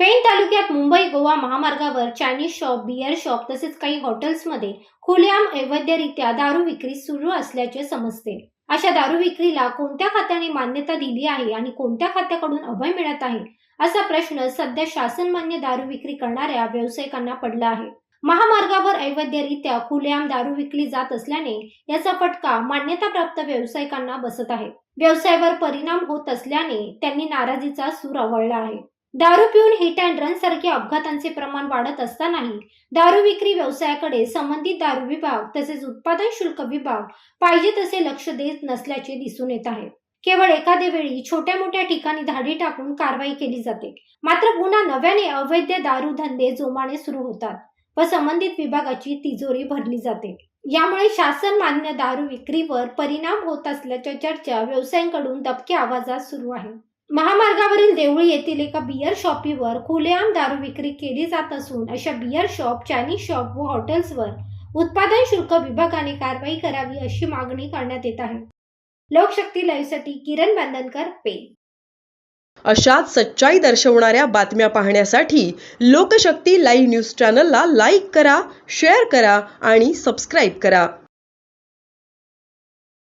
पेण तालुक्यात मुंबई गोवा महामार्गावर Chinese shop beer shop तसेच काही हॉटेल्समध्ये खुलेआम अवैधरित्या दारू विक्री सुरू असल्याचे समजते. अशा दारू विक्रीला कोणत्या खात्याने मान्यता दिली आहे आणि कोणत्या खात्याकडून अभय मिळत आहे? असा प्रश्न सध्या शासनमान्य दारू विक्री करणाऱ्या व्यावसायिकांना पडला आहे. महामार्गावर अवैधरित्या खुलेआम दारू विकली जात असल्याने याचा फटका मान्यताप्राप्त व्यावसायिकांना बसत आहे. व्यवसायावर परिणाम होत असल्याने त्यांनी नाराजीचा सूर आवळला आहे. दारू पिऊन हिट अँड रन सारखे अपघातांचे प्रमाण वाढत असतानाही दारू विक्री व्यवसायाकडे संबंधित दारू विभाग तसेच उत्पादन शुल्क विभाग पाहिजे तसे लक्ष देत नसल्याचे दिसून येत आहे. केवळ एखाद्या वेळी छोट्या मोठ्या ठिकाणी धाडी टाकून कारवाई केली जाते. मात्र पुन्हा नव्याने अवैध दारू धंदे जोमाने सुरू होतात व संबंधित विभागाची तिजोरी भरली जाते. यामुळे शासन मान्य दारू विक्रीवर परिणाम होत असल्याच्या चर्चा व्यवसायांकडून दबक्या आवाजात सुरू आहे. महामार्गावरील देवळी येथील एका बियर शॉपीवर खुलेआम दारू विक्री केली जात असून अशा बियर शॉप चायनीज शॉप व हॉटेल्सवर उत्पादन शुल्क विभागाने कारवाई करावी अशी मागणी करण्यात येत आहे. लोकशक्ती लाईव्हसाठी किरण बांधनकर पे अशाच सच्चाई दर्शवणाऱ्या बातम्या पाहण्यासाठी लोकशक्ती लाईव्ह न्यूज चॅनलला लाईक करा शेअर करा आणि सबस्क्राईब करा.